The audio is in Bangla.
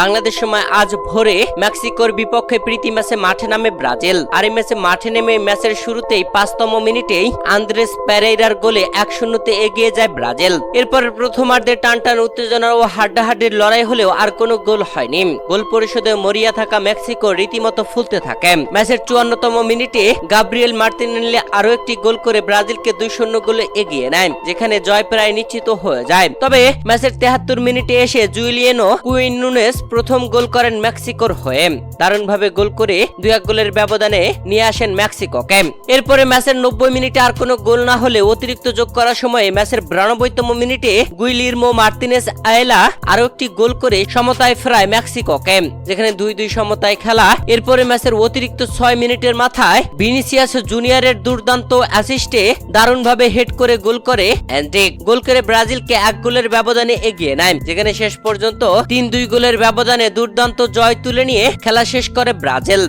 বাংলাদেশ সময় আজ ভোরে মেক্সিকোর বিপক্ষে প্রীতি ম্যাচে মাঠে নামে ব্রাজিল। আর এই ম্যাচে মাঠে নেমে ম্যাচের শুরুতেই পাঁচতম মিনিটেই আন্দ্রেস প্যারেইরার গোলে এক শূন্যতে এগিয়ে যায় ব্রাজিল। এরপর প্রথমার্ধে টানটান উত্তেজনা ও হাড্ডাহাড্ডির লড়াই হলেও আর কোনো গোল হয়নি। গোল পরিশোধে মরিয়া থাকা মেক্সিকো রীতিমতো ফুলতে থাকে। ম্যাচের চুয়ান্নতম মিনিটে গাব্রিয়েল মার্টিনেল্লি আরও একটি গোল করে ব্রাজিলকে দুই শূন্য গোলে এগিয়ে নেয়, যেখানে জয় প্রায় নিশ্চিত হয়ে যায়। তবে ম্যাচের তেহাত্তর মিনিটে এসে জুইলিয়েনো কুইন নুনেস প্রথম গোল করেন মেক্সিকোর হয়ে। দারুণভাবে গোল করে দুই এক গোলের ব্যবধানে নিয়ে আসেন মেক্সিকোকে এরপরে ম্যাচের নব্বই মিনিটে আর কোনো গোল না হলে অতিরিক্ত যোগ করার সময় ম্যাচের বিরানব্বইতম মিনিটে গুইলিরমো মার্টিনেস আয়েলা আরও একটি গোল করে সমতায় ফেরায় মেক্সিকোকে যেখানে দুই দুই সমতায় খেলা। এরপরে ম্যাচের অতিরিক্ত ছয় মিনিটের মাথায় ভিনিসিয়াস জুনিয়রের দুর্দান্ত অ্যাসিস্টে দারুণভাবে হেড করে গোল করে অ্যান্ড্রিক। গোল করে ব্রাজিলকে এক গোলের ব্যবধানে এগিয়ে নেয়, যেখানে শেষ পর্যন্ত তিন দুই গোলের ব্যবধানে দুর্দান্ত জয় তুলে নিয়ে খেলা শেষ করে ব্রাজিল